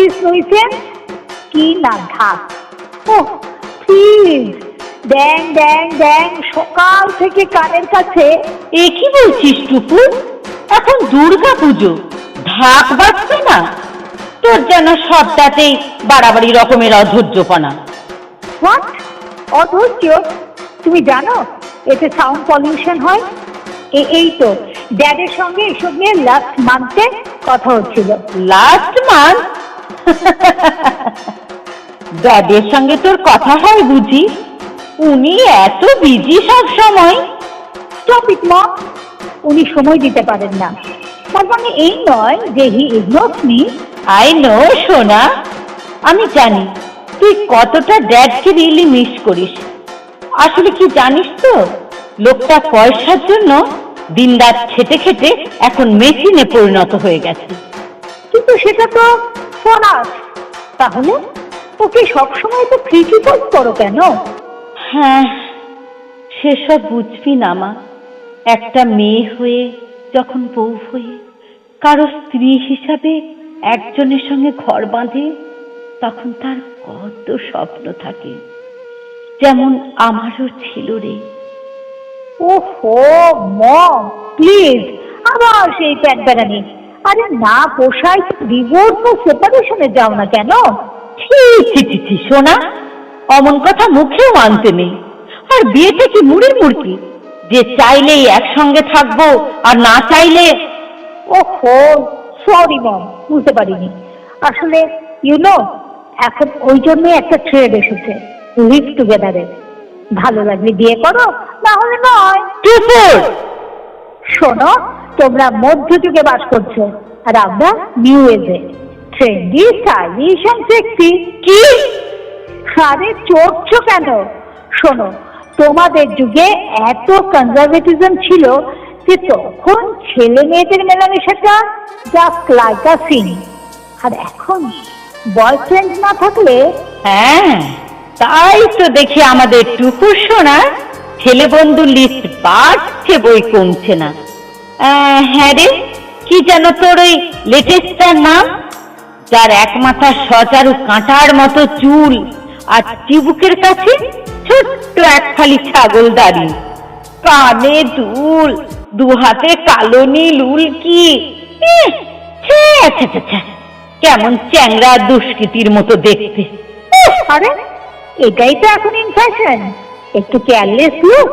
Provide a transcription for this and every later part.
This nuisance কি না ঢাক? ও প্লিজ ড্যাং ড্যাং ড্যাং সকাল থেকে কানের কাছে। এ কি বলছিস টুকুর এখন দুর্গা পুজো। ঢাক বাজছে না? তোর যেন সবটাতেই বাড়াবাড়ি রকমের অধৈর্যপনা। হোয়াট অধৈর্য? তুমি জানো এতে সাউন্ড পলিউশন হয়? এ- এই তো ড্যাডের সঙ্গে এসব নিয়ে লাস্ট মান্থে কথা হচ্ছিল। লাস্ট মান্থ ড্যাডের সঙ্গে তোর কথা হয় বুঝি উনি এত বিজি সব সময় স্টপ ইট মম উনি সময় দিতে পারেন না। তার মানে এই নয় যে he ignores me I know সোনা। আমি জানি তুই কতটা ড্যাডকে রিয়েলি মিস করিস। আসলে কি জানিস তো লোকটা পয়সার জন্য দিনরাত খেটে খেটে এখন মেশিনে পরিণত হয়ে গেছে। কিন্তু সেটা তো তাহলে ওকে সবসময় তো ক্রিটিসাইজ করো কেন? হ্যাঁ সেসব বুঝবি না মা। একটা মেয়ে হয়ে যখন বউ হয়ে কারও স্ত্রী হিসাবে একজনের সঙ্গে ঘর বাঁধে তখন তার কত স্বপ্ন থাকে। যেমন আমারও ছিল রে। ওহো মম প্লিজ আবার সেই প্যাট বেড়ানি আরে না পোষায় ডিভোর্স বা সেপারেশনে যাও না কেন? ছি ছি ছি ছি সোনা অমন কথা মুখেও আনতে নেই। আর বিয়েটা কি মুড়ি মুড়কি? যে চাইলেই একসঙ্গে থাকব আর না চাইলে ওহো সরি মম বুঝতে পারিনি। আসলে ইউ নো এখন ওই জন্যই একটা ট্রেড এসেছে লিভ টুগেদারে ভালো লাগলে বিয়ে করো না হলে নয়। শোনো তোমরা মধ্যযুগে বাস করছ। আর আমরা নিউ এজে ট্রেন্ডি স্টাইলিশ সেক্সি কি? আরে চড়ছো কেন? শোনো, তোমাদের যুগে এত কনজারভেটিজম ছিল যে তখন ছেলে মেয়েদের মেলামেশাটা লাইক আ সিন আর এখন বয়ফ্রেন্ড না থাকলে? হ্যাঁ তাই তো দেখি আমাদের টুকুর সোনা ছেলে বন্ধু লিস্ট বাড়ছে, বই কমছে না। হ্যাঁ রে, কি যেন তোর ওই লেটেস্টটার নাম? যার এক মাথা সজারু কাঁটার মতো চুল আর চিবুকের কাছে ছোট্ট এক খালি ছাগল দাড়ি। কানে দুল, দু হাতে কালো নীল উল্কি। কেমন চ্যাংরা দুষ্কৃতির মতো দেখতে। আরে, এটাই তো এখন ইন ফ্যাশন একটু কেয়ারলেস লুক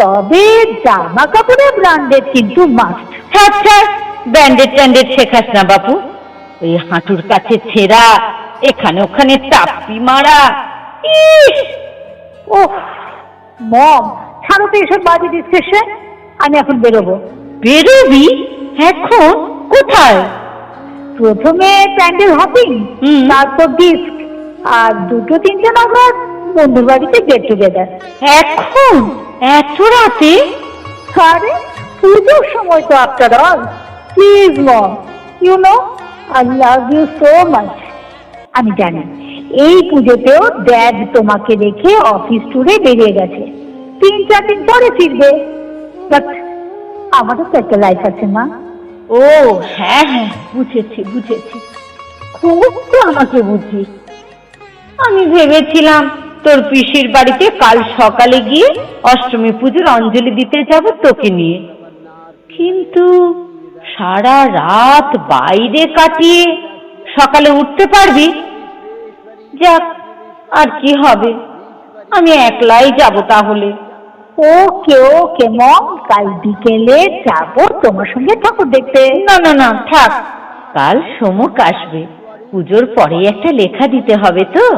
তবে জামা কাপড়ের ব্র্যান্ডেড কিন্তু মাস্ট ছাড় ছাড় ব্র্যান্ডেড ট্যান্ডেড শেখাস না বাপু। ওই হাঁটুর কাছে ছেঁড়া এখানে ওখানে টাপ্পি মারা। ইস! ওহ মম ছাড়ো তো এসব বাজে ডিসকাশন আমি এখন বেরোবো। বেরোবি? এখন? কোথায়? প্রথমে প্যান্ডেল হপিং। তারপর ডিস্ক আর দুটো তিনটে নাগাদ বন্ধুর বাড়িতে গেট টুগেদার এখন? এত রাতে? আরে পুজোর সময় তো after all please mom you know I love you so much আমি জানি এই পুজোতেও ড্যাড তোমাকে রেখে অফিস ট্যুরে বেরিয়ে গেছে। তিন চার দিন পরে ফিরবে। বাট আমারও তো একটা লাইফ আছে মা। ও হ্যাঁ হ্যাঁ বুঝেছি বুঝেছি। খুব তো আমাকে বুঝি আমি ভেবেছিলাম তোর পিসির বাড়িতে কাল সকালে গিয়ে অষ্টমী পুজোর অঞ্জলি দিতে যাব তোকে নিয়ে। কিন্তু সারা রাত বাইরে কাটিয়ে সকালে উঠতে পারবি? যাক আর কি হবে? আমি একলাই যাব তাহলে। ওকে ওকে মম কাল বিকেলে যাব তোমার সঙ্গে ঠাকুর দেখতে। না না না থাক। কাল সমক আসবে। পুজোর পরে একটা লেখা দিতে হবে তো।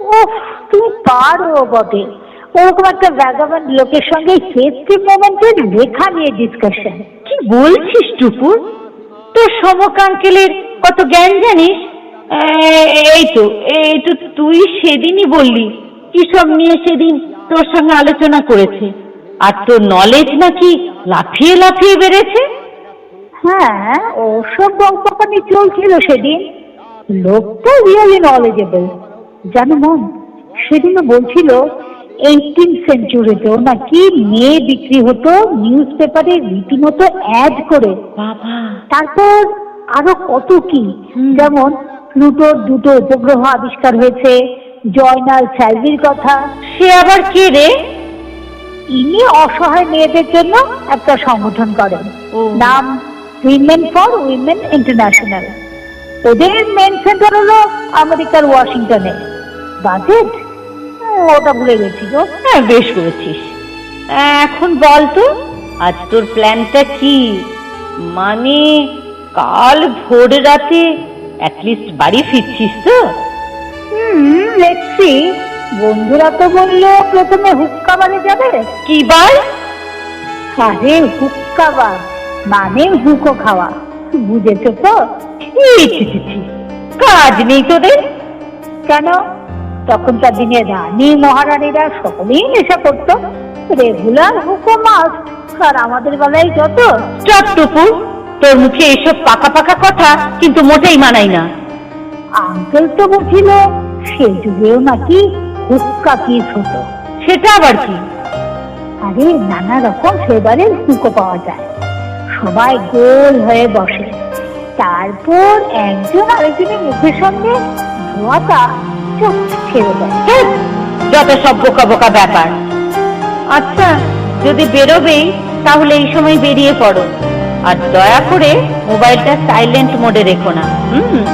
ওহ তুমি পারো বটে। ওরকম একটা ভ্যাগাবান্ড লোকের সঙ্গে ফেস্টিভ মোমেন্টের লেখা নিয়ে ডিসকাশন কি বলছিস টুকুর তোর সমক আঙ্কেলের কত জ্ঞান জানিস? এই তো এই তো তুই সেদিনই বললি, কি সব নিয়ে সেদিন তোর সঙ্গে আলোচনা করেছে। আর তোর নলেজ নাকি লাফিয়ে লাফিয়ে বেড়েছে? হ্যাঁ ওসব গল্পখানি চলছিল সেদিন। লোকটা রিয়েলি নলেজেবল জানো মন? সেদিনও বলছিল এইটিন সেঞ্চুরিতেও নাকি মেয়ে বিক্রি হতো নিউজ পেপারে রীতিমতো অ্যাড করে। বাবা। তারপর আরও কত কি? যেমন প্লুটোর দুটো উপগ্রহ আবিষ্কার হয়েছে জয়নাল স্যালভির কথা। সে আবার কে রে? ইনি অসহায় মেয়েদের জন্য একটা সংগঠন করেন। নাম উইমেন ফর উইমেন ইন্টারন্যাশনাল ওদের মেন সেন্টার হলো আমেরিকার ওয়াশিংটনে। বাজেট? ওটা ভুলে গেছি গো। হ্যাঁ বেশ করেছিস। এখন বল তো আজ তোর প্ল্যানটা কি? মানে কাল ভোর রাতে অ্যাটলিস্ট বাড়ি ফিরছিস তো? হুম দেখছি বন্ধুরা তো বলল প্রথমে হুক্কা বারে যাবে। কি বার আরে হুক্কা বার মানে হুকো খাওয়া। বুঝেছ তো? ছি, ছি, ছি, ছি। কাজ নেই তোদের? কেন? তখনকার দিনে রানী মহারানীরা সকলেই নেশা করতো। রেগুলার হুকো মাস্ট আর আমাদের বেলায় যত স্টপ টুপু, তোর মুখে এসব পাকা পাকা কথা কিন্তু মোটেই মানাই না। আঙ্কেল তো বলছিল সে যুগেও নাকি হুক্কা কিস হতো। সেটা আবার কি? আরে, নানা রকম ফ্লেভারের হুকো পাওয়া যায়। সবাই গোল হয়ে বসে। তারপর একজন আরেকজনের মুখের সঙ্গে ধোয়াটা ছেড়ে দেয় হ্যাঁ, যত সব বোকা বোকা ব্যাপার। আচ্ছা যদি বেরোবেই তাহলে এই সময় বেরিয়ে পড়ো। আর দয়া করে মোবাইলটা সাইলেন্ট মোডে রেখো না। হুম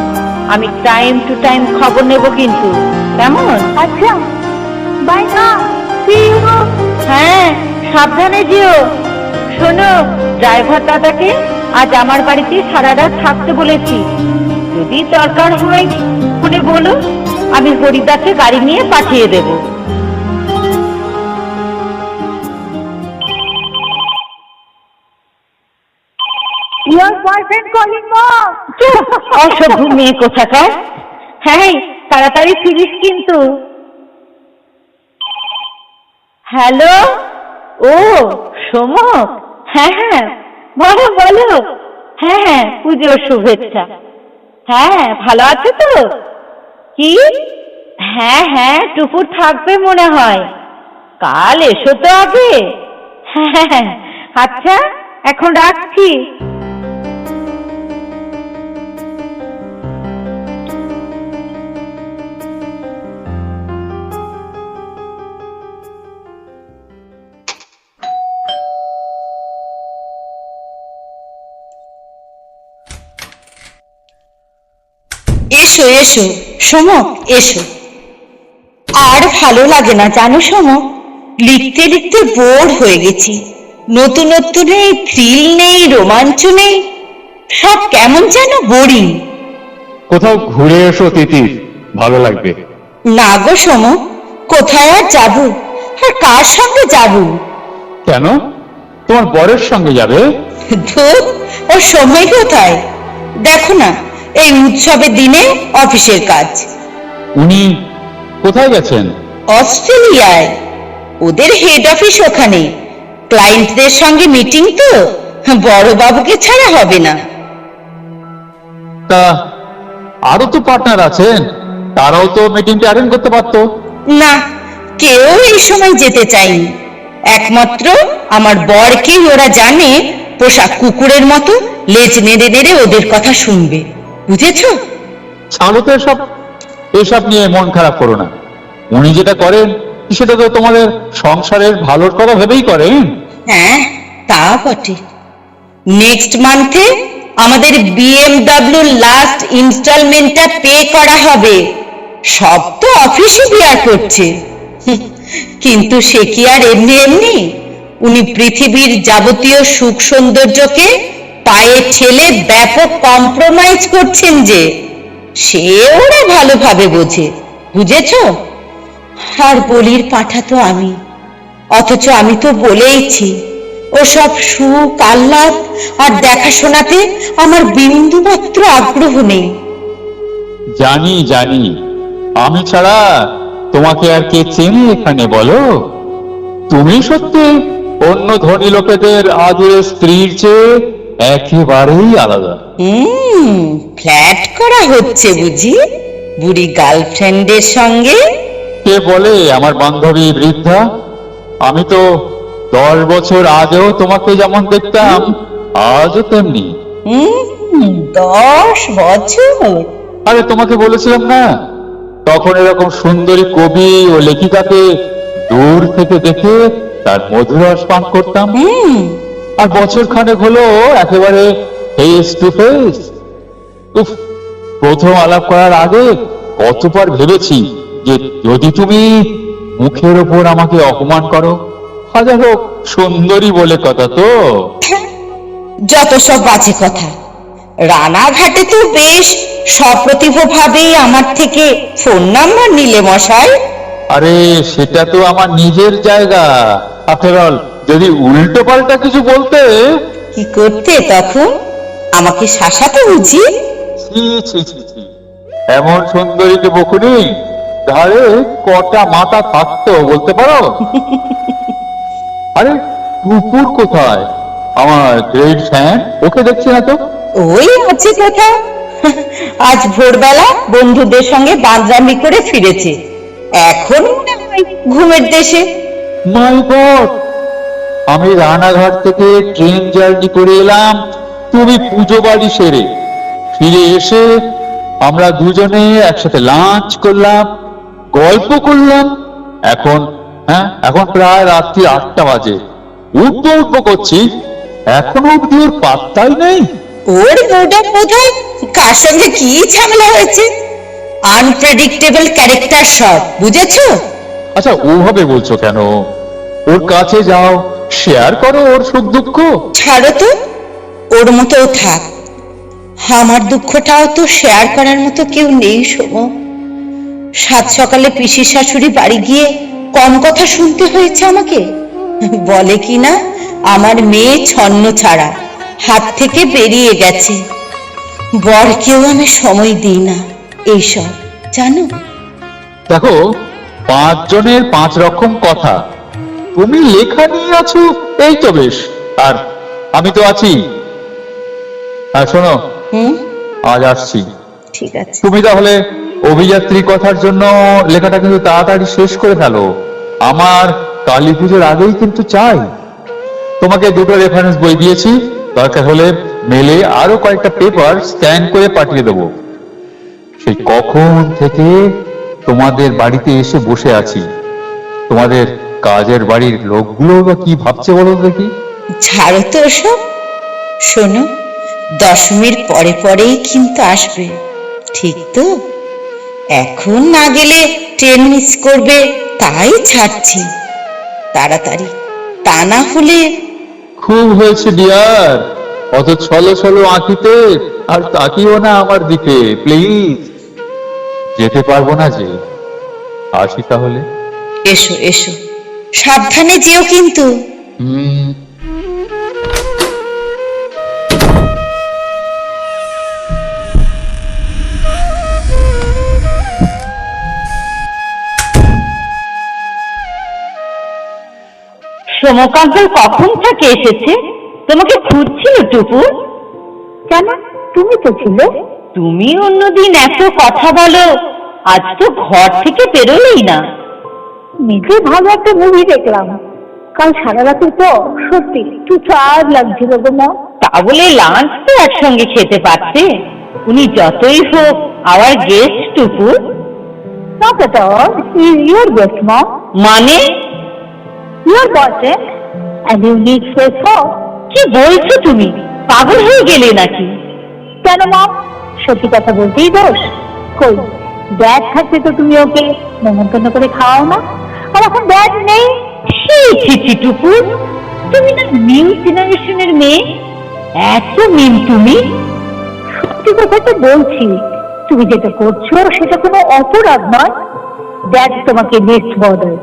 আমি টাইম টু টাইম খবর নেব কিন্তু। কেমন? আচ্ছা। বাই না হ্যাঁ সাবধানে যেও। শোনো ড্রাইভার দাদাকে আজ আমার বাড়িতে সারা রাত থাকতে বলেছি। যদি দরকার হয় ফোনে বলো। আমি হরিদাকে গাড়ি নিয়ে পাঠিয়ে দেবো। ইয়োর বয়ফ্রেন্ড কলিং মম অসভ্য মেয়ে কোথাকার? হ্যাঁ তাড়াতাড়ি ফিরিস কিন্তু। হ্যালো? ও সোমক? হ্যাঁ হ্যাঁ বলো বলো। হ্যাঁ হ্যাঁ পুজোর শুভেচ্ছা। হ্যাঁ ভালো আছে তো? কি? হ্যাঁ হ্যাঁ টুকুর থাকবে মনে হয়। কাল এসো তো আগে। হ্যাঁ হ্যাঁ। আচ্ছা এখন রাখছি। এসো এসো সমক এসো। আর ভালো লাগে না জানো সমক লিখতে লিখতে বোর হয়ে গেছি। নতুনত্ব নেই থ্রিল নেই রোমাঞ্চ নেই। সব কেমন যেন বোরিং কোথাও ঘুরে এসো তিতির ভালো লাগবে। না গো সমক কোথায় আর যাব? আর কার সঙ্গে যাব? কেন? তোমার বরের সঙ্গে যাবে? ধুর ওর সময় কোথায়? দেখো না। এই উৎসবের দিনে অফিসের কাজ। উনি কোথায় গেছেন? অস্ট্রেলিয়ায়। ওদের হেড অফিস ওখানে। ক্লায়েন্টদের সঙ্গে মিটিং তো বড় বাবুকে ছাড়া হবে না। তা আরও তো পার্টনার আছেন তারাও তো মিটিংটা অ্যাটেন্ড করতে পারতো। না কেউ এই সময় যেতে চায়নি। একমাত্র আমার বরকেই ওরা জানে পোশাক কুকুরের মতো লেজ নেড়ে নেড়ে ওদের কথা শুনবে। বুঝেছ? ছাড়ো তো এসব এসব নিয়ে মন খারাপ করো না। উনি যেটা করেন সেটা তো তোমাদের সংসারের ভালোর কথা ভেবেই করেন। হ্যাঁ তা বটে। নেক্সট মান্থে আমাদের বিএমডব্লিউ লাস্ট ইনস্টলমেন্টটা পে করা হবে। সব তো অফিসে বিয়ার করছে। কিন্তু সে কি আর এমনি এমনি? উনি পৃথিবীর যাবতীয় সুখ সৌন্দর্যকে পায়ে ঠেলে ব্যাপক কম্প্রোমাইজ করছেন যে, সে ওরা ভালোভাবে বোঝে, বুঝেছ? আর বলির পাঠা তো আমি, অথচ আমি তো বলেইছি, ওসব সুখ, আহ্লাদ আর দেখাশোনাতে আমার বিন্দু মাত্র আগ্রহ নেই। জানি জানি, আমি ছাড়া তোমাকে আর কে চেনে এখানে বলো? তুমি সত্যি অন্য ধনী লোকেদের আদুরে স্ত্রীর চেয়ে একেবারেই আলাদা। হুম ফ্ল্যাট করা হচ্ছে বুঝি? বুড়ি গার্লফ্রেন্ডের সঙ্গে? কে বলে আমার বান্ধবী বৃদ্ধা? আমি তো দশ বছর আগেও তোমাকে যেমন দেখতাম আজও তেমনি। হুম দশ বছর? আরে তোমাকে বলেছিলাম না? তখন এরকম সুন্দরী কবি ও লেখিকাকে দূর থেকে দেখে তার মধুরস পান করতাম। হুম আর বছর খানেক হলো একেবারে ফেস টু ফেস উফ প্রথম আলাপ করার আগে কতবার ভেবেছি যে যদি তুমি মুখের ওপর আমাকে অপমান করো হাজার হোক সুন্দরী বলে কথা তো। যত সব বাজে কথা। রানাঘাটে তো বেশ সপ্রতিভ ভাবেই আমার থেকে ফোন নাম্বার নিলে মশাই। আরে সেটা তো আমার নিজের জায়গা। আফটার অল যদি উল্টো পাল্টা কিছু বলতে? কি করতে তখন? আমাকে শাসাতে উচিত ছি ছি ছি ছি। এমন সুন্দরীকে বকুনি? ধারে কটা মাথা থাকতো বলতে পারো? আরে কুকুর কোথায়? আমার গ্রেট ফ্যান ওকে দেখছি না তো? ওই আছে কথা আজ ভোরবেলা বন্ধুদের সঙ্গে বাঁদরামি করে ফিরেছে। এখন ঘুমের দেশে। মাই গড আমি রানাঘাট থেকে ট্রেন জার্নি করে এলাম। তুমি পুজো বাড়ি সেরে ফিরে এসে আমরা দুজনে একসাথে লাঞ্চ করলাম গল্প করলাম। এখন হ্যাঁ এখন প্রায় রাত্রি আটটা বাজে। উঠবো উঠবো করছি। এখনও অব্দি ওর পাত্তাই নেই। ওর বউটা বোধহয় কার সঙ্গে কি ঝামেলা হয়েছে? আনপ্রেডিক্টেবল ক্যারেক্টার সব বুঝেছ? আচ্ছা ওভাবে বলছো কেন? ওর কাছে যাও। শেয়ার করো ওর সুখ দুঃখ। ছাড়ো তো ওর মতো থাক। আমার দুঃখটাও তো শেয়ার করার মতো কেউ নেই শোভ সাত সকালে পিসি শাশুড়ি বাড়ি গিয়ে কম কথা শুনতে হয়েছে আমাকে। বলে কি না আমার মেয়ে ছন্ন ছাড়া হাত থেকে বেরিয়ে গেছে। বরকেও আমি সময় দিই না এইসব জানো? দেখো পাঁচ জনের পাঁচ রকম কথা। তুমি লেখা নিয়ে আছো? এই তো বেশ। আর আমি তো আছি। আর শোনো হুম? আজ আসছি। ঠিক আছে। তুমি তাহলে অভিযাত্রী কথার জন্য লেখাটা কিন্তু তাড়াতাড়ি শেষ করে ফেলো। আমার কালী পুজোর আগেই কিন্তু চাই। তোমাকে দুটো রেফারেন্স বই দিয়েছি। দরকার হলে মেলে আরও কয়েকটা পেপার স্ক্যান করে পাঠিয়ে দেবো। সেই কখন থেকে তোমাদের বাড়িতে এসে বসে আছি। তোমাদের কাজের বাড়ির লোকগুলো বা কি ভাবছে বলো দেখি? ছাড়ো তো ওসব শোনো দশমীর পরে পরেই কিন্তু আসবে। ঠিক তো? এখন না গেলে ট্রেন মিস করবে তাই ছাড়ছি। তাড়াতাড়ি তা না হলে খুব হয়েছে ডিয়ার অত ছলো ছলো আঁকিতে আর তাকিও না আমার দিকে প্লিজ যেতে পারব না যে। আসি তাহলে। এসো এসো। সাবধানে যেও কিন্তু। সোমকান্ত কখন থেকে এসেছে? তোমাকে খুঁজছিল টুপু? কেন? তুমি তো ছিলে। তুমি অন্যদিন এত কথা বলো। আজ তো ঘর থেকে বেরোলেই না। নিজে ভালো একটা মুভি দেখলাম। কাল সারা রাতের পর সত্যি একটু চার লাগছিল গো মা। তা বলে লাঞ্চ তো একসঙ্গে খেতে পারতে। উনি যতই হোক our guest Tupu Not at all. He is your guest, mom. মানে? Your boyfriend. And you need space for. কি বলছো তুমি? পাগল হয়ে গেলে নাকি? কেন মম সত্যি কথা বলতেই দোষ। কই ড্যাড থাকতে তো তুমি ওকে নেমন্তন্ন করে খাওয়াও না। এখন ড্যাড নেই। ছি ছি ছি তুমি না নিউ জেনারেশনের মেয়ে? এত মিন তুমি? সত্যি কথা বলছি, তুমি যেটা করছ সেটা কোনো অপরাধ নয়। ড্যাড তোমাকে নেক্সট বর্ডার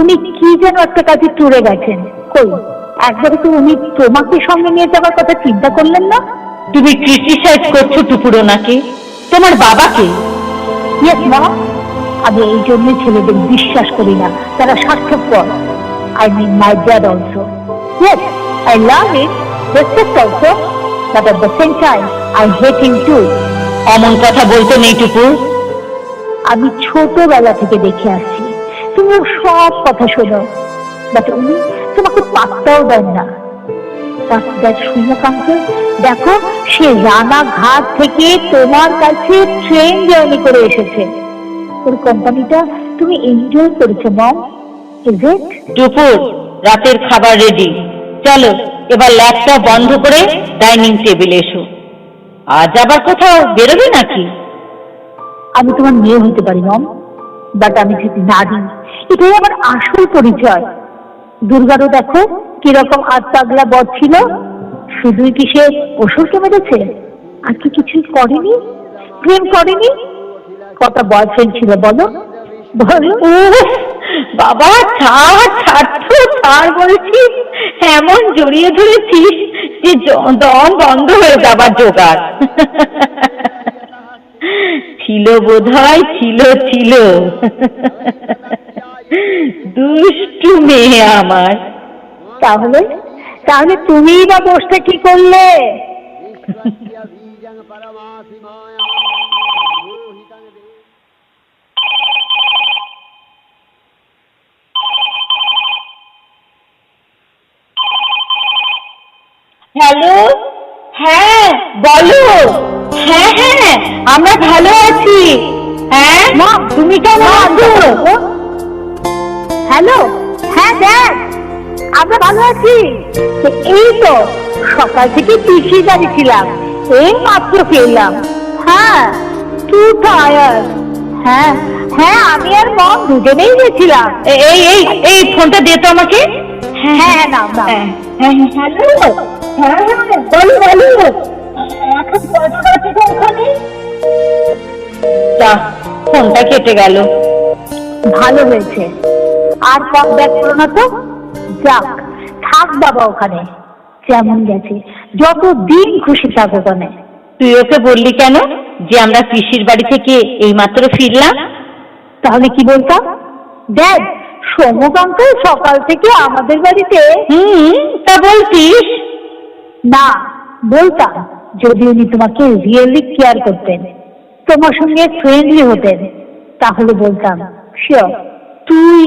উনি কি যেন একটা কাজে টুরে গেছেন। কই, একবারে তো উনি তোমাকে সঙ্গে নিয়ে যাওয়ার কথা চিন্তা করলেন না? তুমি ক্রিটিসাইজ করছ টুকুর ওনাকে। তোমার বাবাকে? ইয়েস মা আমি এই জন্য ছেলেদের বিশ্বাস করি না। তারা স্বার্থপর। I mean my dad also yes I love it respect also but at the same time I hate to অমন কথা বলতে নেই টুকু আমি ছোটবেলা থেকে দেখে আসছি। তুমি সব কথা শোনো। বাট উনি তোমাকে পাত্তাও দেন না। দেখো সে রানাঘাট থেকে তোমার কাছে ট্রেন জার্নি করে এসেছে। ওর কোম্পানিটা তুমি এনজয় করেছ মম। ইজ ইট দুপুর রাতের খাবার রেডি চলো এবার ল্যাপটপ বন্ধ করে ডাইনিং টেবিলে এসো। আজ আবার কোথাও বেরোবে নাকি? আমি তোমার মেয়ে হতে পারি মম। বাট আমি ঠিক নারী এটাই আমার আসল পরিচয়। দুর্গারও দেখো কীরকম আজ পাগলা বধ ছিল। শুধুই কি সে অসুরকে মেরেছে? আর কি কিছু করেনি? প্রেম করেনি? কটা বয়ফ্রেন্ড ছিল বলো? বাবা ছাড় ছাড় তো ছাড় বলছি। এমন জড়িয়ে ধরেছিস যে দম বন্ধ হয়ে যাবার জোগাড়। ছিল বোধহয়, ছিল ছিল। দুষ্টু মেয়ে আমার। তাহলে? তাহলে তুমিই বা বসতে কি করলে? হ্যালো? হ্যাঁ বলো। হ্যাঁ হ্যাঁ আমরা ভালো আছি। হ্যাঁ? মা তুমি কেমন আছো হ্যালো? হ্যাঁ দেখ আমরা ভালো আছি। এই তো সকাল থেকে পিসি গাড়ি ছিলাম। এই মাত্র ফিরলাম। হ্যাঁ টু টায়ার। হ্যাঁ হ্যাঁ আমি আর মম দুজনেই গেছিলাম। এই এই এই ফোনটা দে তো আমাকে। হ্যাঁ হ্যাঁ নাও নাও। হ্যাঁ হ্যাঁ। হ্যালো? হ্যাঁ হ্যাঁ বলো বলো। এখন কত বাজে ওখানে? যা ফোনটা কেটে গেল। ভালো হয়েছে। আর করো না তো। যাক থাক বাবা ওখানে। যেমন গেছে। যত দিন খুশি থাক ওখানে। তুই ওকে বললি কেন যে আমরা পিসির বাড়ি থেকে এইমাত্র ফিরলাম? তাহলে কি বলতাম দেখ সমকান্ত সকাল থেকে আমাদের বাড়িতে। হুম তা বলতিস। না, বলতাম যদি উনি তোমাকে রিয়েলি কেয়ার করতেন, তোমার সঙ্গে ফ্রেন্ডলি হতেন, তাহলে বলতাম শিওর তুই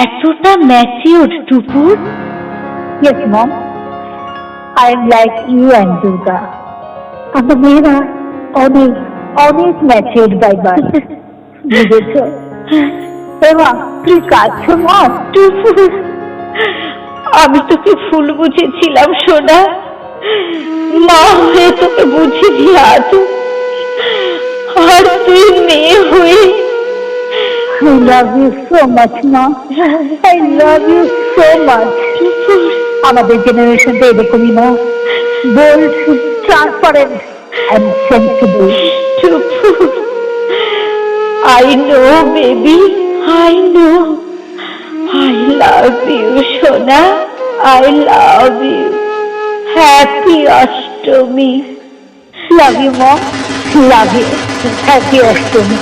এতটা mature Tukur yes mom I am like you and Durga আমরা মেয়েরা অনেক অনেক ম্যাচিউর বাই বুঝেছ? এমা তুই কাঁদছো মম টুকুর আমি তোকে ফুল বুঝেছিলাম, সোনা। মা হয়ে তোকে বুঝিনি আজ আর তুই মেয়ে হয়ে I love you so much, mom. I love you so much. আমাদের জেনারেশনটা এরকমই না bold transparent and sensible I know, baby. I know. I love you, Shona. I love you. Happy Ashtami love you mom love you happy Ashtami